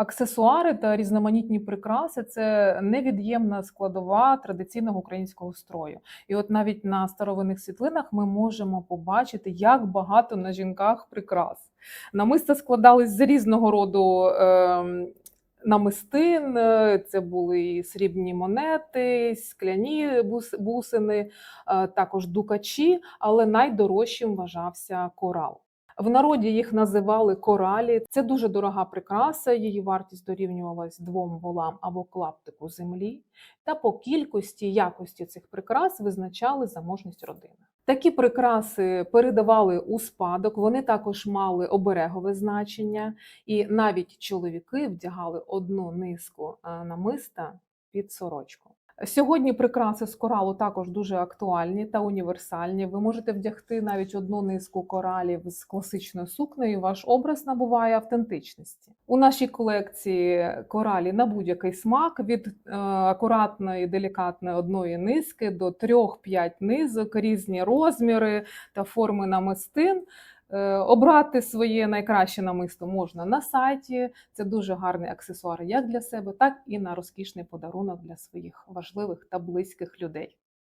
Аксесуари та різноманітні прикраси це невід'ємна складова традиційного українського строю. І от навіть на старовинних світлинах ми можемо побачити, як багато на жінках прикрас. Намиста складались з різного роду ем, намистин. е, Це були срібні монети, скляні бусини, е, також дукачі, але найдорожчим вважався корал. В народі їх називали коралі. Це дуже дорога прикраса. Її вартість дорівнювалась двом волам або клаптику землі. Та по кількості якості цих прикрас визначали заможність родини. Такі прикраси передавали у спадок. Вони також мали оберегове значення, і навіть чоловіки вдягали одну низку е, намиста під сорочку. Сьогодні прикраси з коралу також дуже актуальні та універсальні. Ви можете вдягти навіть одну низку коралів з класичною сукнею. Ваш образ набуває автентичності. У нашій колекції коралі на будь-який смак від е, акуратної, делікатної одної низки до трьох-п'ять низок, різні розміри та форми намистин. Е, Обрати своє найкраще намисто можна на сайті. Це дуже гарний аксесуар як для себе, так і на розкішний подарунок для своїх важливих та близьких людей.